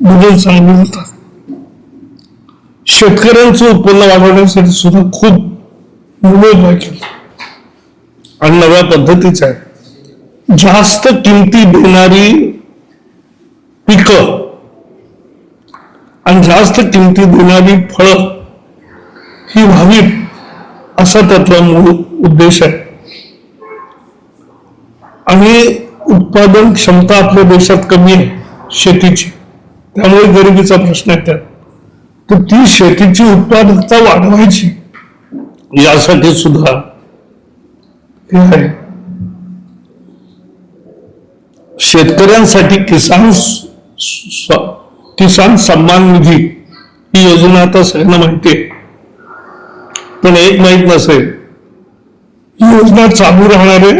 बदल चांगले होतात शेतकऱ्यांचं उत्पन्न वाढवण्यासाठी सुद्धा खूप उपाय केला. आणि नव्या पद्धतीच आहे. जास्त किमती देणारी पिकं आणि जास्त किमती देणारी फळं ही व्हावीत असा त्यातला मूळ उद्देश आहे. आणि उत्पादन क्षमता आपल्या देशात कमी आहे शेतीची. त्यामुळे गरिबीचा प्रश्न आहे त्यात. तर ती शेतीची उत्पादकता वाढवायची. यासाठी सुद्धा हे आहे. शेतकऱ्यांसाठी किसान किसान सन्मान निधी ही योजना आता सगळ्यांना माहिती आहे. पण एक माहीत नसेल ही योजना चालू राहणार आहे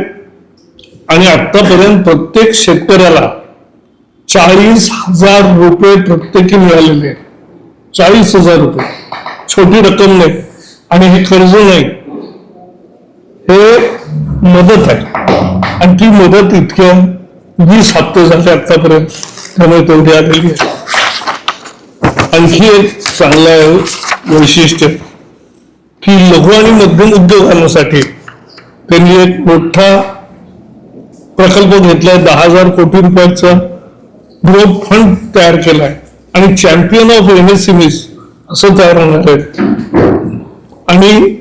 आणि आतापर्यंत प्रत्येक शेतकऱ्याला चाळीस हजार रुपये प्रत्येकी मिळालेले आहेत. चाळीस हजार रुपये. छोटी रक्कम नाही. आणि हे कर्ज नाही. हे मदत आहे. आणि ती मदत इतक्या वीस हप्ते झाले आतापर्यंत. त्यामुळे तेवढी आलेली आहे. आणखी एक चांगलं वैशिष्ट्य की लघु आणि मध्यम उद्योगांसाठी त्यांनी एक मोठा प्रकल्प घेतलाय दहा हजार कोटी रुपयाचा. ग्रोथ फंड तयार केलाय. आणि चॅम्पियन ऑफ एमएसएमईज असं तयार होणार आहे आणि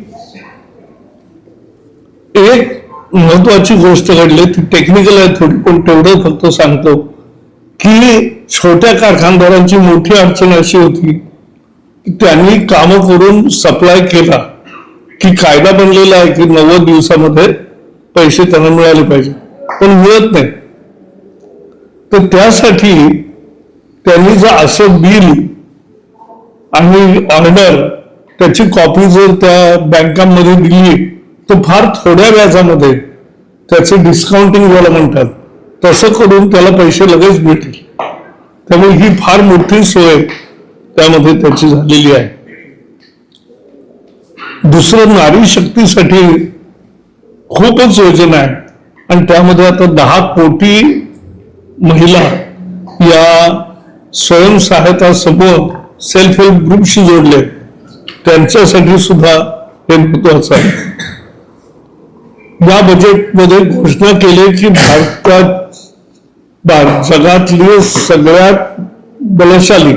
एक महत्वाची गोष्ट घडली ती टेक्निकल आहे थोडी पण तेवढं फक्त सांगतो की छोट्या कारखानदारांची मोठी अडचण अशी होती की त्यांनी काम करून सप्लाय केला की कायदा बनलेला आहे की नव्वद दिवसामध्ये पैसे त्यांना मिळाले पाहिजे. पण मिळत नाही. तर त्यासाठी त्यांनी जर असं बिल आणि ऑर्डर त्याची कॉपी जर त्या बँकांमध्ये दिली तर फार थोड्या व्याजामध्ये त्याचे डिस्काउंटिंग ज्याला म्हणतात तसं करून त्याला पैसे लगेच मिळतील त्यामुळे ही फार मोठी सोय त्यामध्ये त्याची झालेली आहे. दुसरं नारी शक्तीसाठी खूपच योजना आहे. आणि त्यामध्ये आता दहा कोटी महिला या स्वयंसहायता समूह सेल्फ हेल्प ग्रुपशी जोडले त्यांच्यासाठी सुद्धा हे महत्वाचं आहे. या बजेटमध्ये घोषणा केली की भारतात भारत जगातली सगळ्यात बलशाली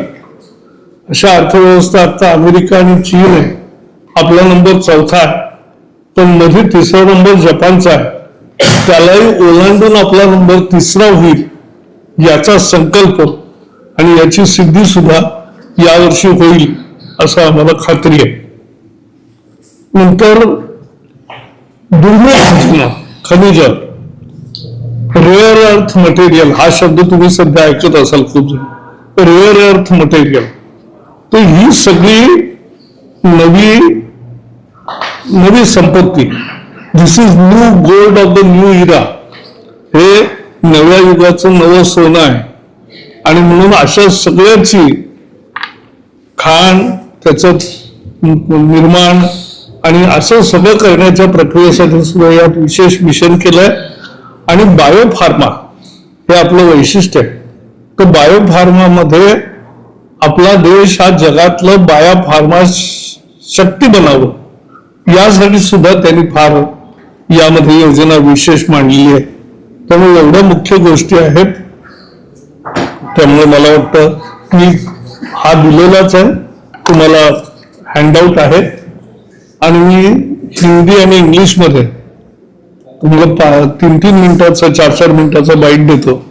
अशा अर्थव्यवस्था आता अमेरिका आणि चीन आहे. आपला नंबर चौथा आहे. पण मध्ये तिसरा नंबर जपानचा आहे. त्यालाही ओलांडून आपला नंबर तिसरा होईल. याचा संकल्प आणि याची सिद्धी सुद्धा यावर्षी होईल असं आम्हाला खात्री आहे. नंतर दुर्मिळ खनिज खनिज रेअर अर्थ मटेरियल हा शब्द तुम्ही सध्या ऐकत असाल खूप जण. रेअर अर्थ मटेरियल तर ही सगळी नवी नवी संपत्ती. This is new gold of the new era हे नव्या युगाचं नवं सोनं आहे. आणि म्हणून अशा सगळ्याची खाण त्याचं निर्माण आणि असं सगळं करण्याच्या प्रक्रियेसाठी सुद्धा यात विशेष मिशन केलंय. आणि बायोफार्मा हे आपलं वैशिष्ट्य आहे. तर बायोफार्मामध्ये आपला देश हा जगातलं बायोफार्मा शक्ती बनावं. यासाठी सुद्धा त्यांनी फार यामध्ये योजना विशेष मांडलेली आहे. त्यामुळे एवढ्या मुख्य गोष्टी आहेत. त्यामुळे मला वाटतं की हा दिलेलाच आहे. तुम्हाला हँडआउट आहे. आणि मी हिंदी आणि इंग्लिशमध्ये तुम्हाला पा- तीन तीन मिनिटाचा चार चार मिनिटाचा बाईट देतो.